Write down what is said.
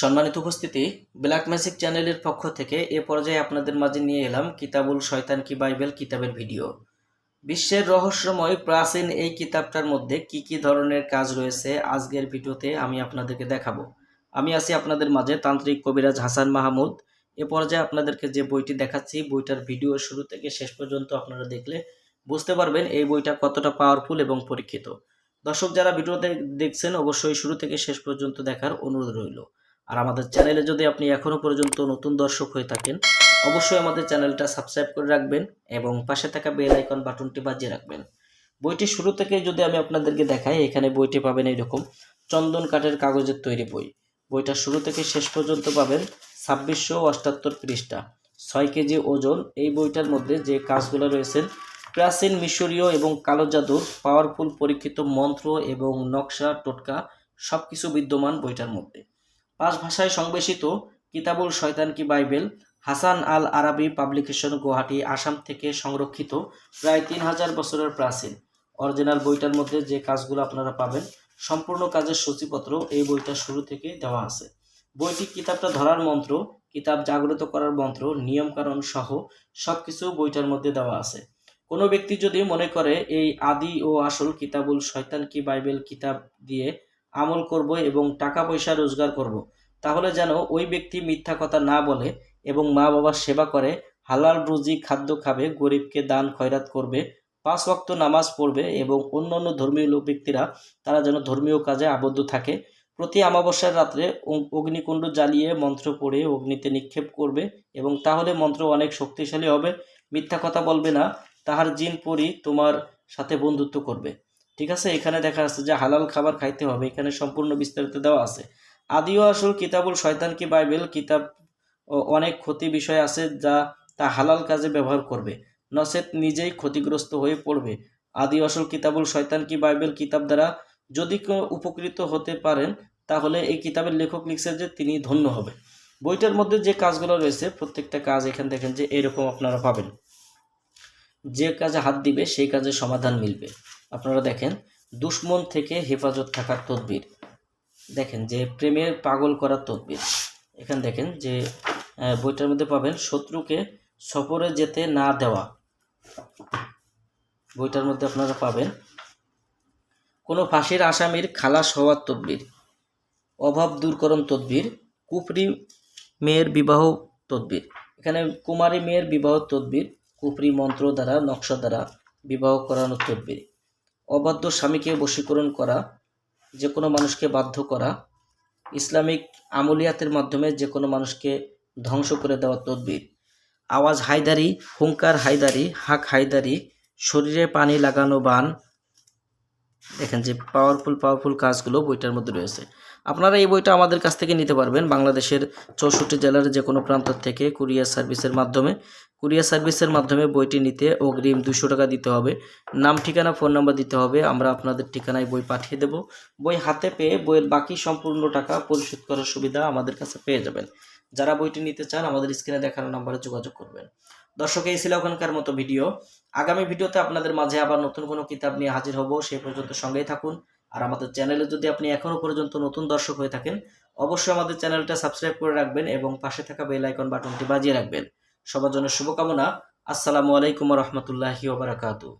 সম্মানিত উপস্থিতি black magic চ্যানেলের পক্ষ থেকে এ পর্যায়ে আপনাদের মাঝে নিয়ে এলাম কিতাবুল শয়তান কি বাইবেল কিতাবের ভিডিও। বিশ্বের রহস্যময় প্রাচীন এই কিতাবটার মধ্যে কি কি ধরনের কাজ রয়েছে আজকের ভিডিওতে আমি আপনাদেরকে দেখাবো। আমি আছি আপনাদের মাঝে তান্ত্রিক কবিরাজ হাসান মাহমুদ। এ পর্যায়ে আপনাদেরকে যে বইটি দেখাচ্ছি, বইটার ভিডিও শুরু থেকে শেষ পর্যন্ত আপনারা দেখলে বুঝতে পারবেন এই বইটা কতটা পাওয়ারফুল এবং পরীক্ষিত। দর্শক, যারা ভিডিওতে দেখছেন, অবশ্যই শুরু থেকে শেষ পর্যন্ত দেখার অনুরোধ রইল। আর আমাদের চ্যানেলে যদি আপনি এখনও পর্যন্ত নতুন দর্শক হয়ে থাকেন, অবশ্যই আমাদের চ্যানেলটা সাবস্ক্রাইব করে রাখবেন এবং পাশে থাকা বেল আইকন বাটনটি বাজিয়ে রাখবেন। বইটি শুরু থেকে যদি আমি আপনাদেরকে দেখাই, এখানে বইটি পাবেন এইরকম, চন্দন কাঠের কাগজের তৈরি বই। বইটা শুরু থেকে শেষ পর্যন্ত পাবেন ছাব্বিশশো অষ্টাত্তর পৃষ্ঠা, ছয় কেজি ওজন। এই বইটার মধ্যে যে কাজগুলো রয়েছেন প্রাচীন মিশরীয় এবং কালো জাদুর পাওয়ারফুল পরীক্ষিত মন্ত্র এবং নকশা, টোটকা সব কিছু বিদ্যমান বইটার মধ্যে। পাঁচ ভাষায় সংবেশিত কিতাবুল শয়তান কি বাইবেল, হাসান আল আরাবি পাবলিকেশন গুয়াহাটি, আসাম থেকে সংরক্ষিত, প্রায় তিন হাজার বছরের প্রাচীন। অরিজিনাল বইটার মধ্যে যে কাজগুলো আপনারা পাবেন, সম্পূর্ণ কাজের সূচিপত্র এই বইটা শুরু থেকে দেওয়া আছে। বইটি কিতাবটা ধরার মন্ত্র, কিতাব জাগ্রত করার মন্ত্র, নিয়মকানুন সহ সব কিছু বইটার মধ্যে দেওয়া আছে। কোনো ব্যক্তি যদি মনে করে এই আদি ও আসল কিতাবুল শয়তান কি বাইবেল কিতাব দিয়ে আমল করব এবং টাকা পয়সা রোজগার করব। তাহলে যেন ওই ব্যক্তি মিথ্যা কথা না বলে এবং মা বাবার সেবা করে, হালাল রুজি খাদ্য খাবে, গরিবকে দান খয়রাত করবে, পাঁচ ওয়াক্ত নামাজ পড়বে এবং অন্য অন্য ধর্মীয় লোক ব্যক্তিরা, তারা যেন ধর্মীয় কাজে আবদ্ধ থাকে। প্রতি অমাবস্যার রাত্রে অগ্নিকুণ্ড জ্বালিয়ে মন্ত্র পড়ে অগ্নিতে নিক্ষেপ করবে এবং তাহলে মন্ত্র অনেক শক্তিশালী হবে। মিথ্যা কথা বলবে না, তাহার জিন পরি তোমার সাথে বন্ধুত্ব করবে। ঠিক আছে? এখানে দেখা যাচ্ছে যে হালাল খাবার খাইতে হবে। এখানে সম্পূর্ণ বিস্তারিত দেওয়া আছে। আদিও আসল কিতাবুল শয়তান কি বাইবেল কিতাব অনেক ক্ষতি বিষয় আছে যা তা হালাল কাজে ব্যবহার করবে। নচেত নিজেই ক্ষতিগ্রস্ত হয়ে পড়বে। আদি আসল কিতাবুল শয়তান কি বাইবেল কিতাব দ্বারা যদি উপকৃত হতে পারেন, তাহলে এই কিতাবের লেখক লিখছে যে তিনি ধন্য হবে বইটার মধ্যে যে কাজগুলো রয়েছে, প্রত্যেকটা কাজ এখানে দেখেন যে এরকম আপনারা পাবেন। যে কাজে হাত দিবে, সেই কাজে সমাধান মিলবে। আপনারা দেখেন, দুশ্মন থেকে হেফাজত থাকার তদবির। দেখেন যে প্রেমের পাগল করার তদবির। এখানে দেখেন যে বইটার মধ্যে পাবেন, শত্রুকে সফরে যেতে না দেওয়া। বইটার মধ্যে আপনারা পাবেন, কোনো ফাঁসির আসামির খালাস হওয়ার তদবির, অভাব দূরকরণ তদবির, কুফরি মেয়ের বিবাহ তদবির। এখানে কুমারী মেয়ের বিবাহ তদবির, কুফরি মন্ত্র দ্বারা, নকশা দ্বারা বিবাহ করানোর তদবির। অবাধ্য স্বামীকে বশীকরণ করা যে কোনো মানুষকে বাধ্য করা, ইসলামিক আমলিয়াতের মাধ্যমে যে কোনো মানুষকে ধ্বংস করে দেওয়া তদবির। আওয়াজ হায়দারি, হুঙ্কার হায়দারি, হাক হায়দারি, শরীরে পানি লাগানো বান, দেখেন যে পাওয়ারফুল পাওয়ারফুল কাজগুলো বইটার মধ্যে রয়েছে। আপনারা এই বইটা আমাদের কাছ থেকে নিতে পারবেন বাংলাদেশের চৌষট্টি জেলার যে কোনো প্রান্ত থেকে কুরিয়ার সার্ভিসের মাধ্যমে। কুরিয়ার সার্ভিসের মাধ্যমে বইটি নিতে অগ্রিম দুশো টাকা দিতে হবে। নাম, ঠিকানা, ফোন নাম্বার দিতে হবে। আমরা আপনাদের ঠিকানায় বই পাঠিয়ে দেব। বই হাতে পেয়ে বইয়ের বাকি সম্পূর্ণ টাকা পরিশোধ করার সুবিধা আমাদের কাছে পেয়ে যাবেন। যারা বইটি নিতে চান, আমাদের স্ক্রিনে দেখানো নাম্বারে যোগাযোগ করবেন। দর্শক, এই ছিল ওখানকার মতো ভিডিও। আগামী ভিডিওতে আপনাদের মাঝে আবার নতুন কোনো কিতাব নিয়ে হাজির হব সেই পর্যন্ত সঙ্গেই থাকুন। আর আমাদের চ্যানেলে যদি আপনি এখনও পর্যন্ত নতুন দর্শক হয়ে থাকেন, অবশ্যই আমাদের চ্যানেলটা সাবস্ক্রাইব করে রাখবেন এবং পাশে থাকা বেল আইকন বাটনটি বাজিয়ে রাখবেন। সবার জন্য শুভকামনা। আসসালামু আলাইকুম রহমতুল্লাহি ওবরাকাতু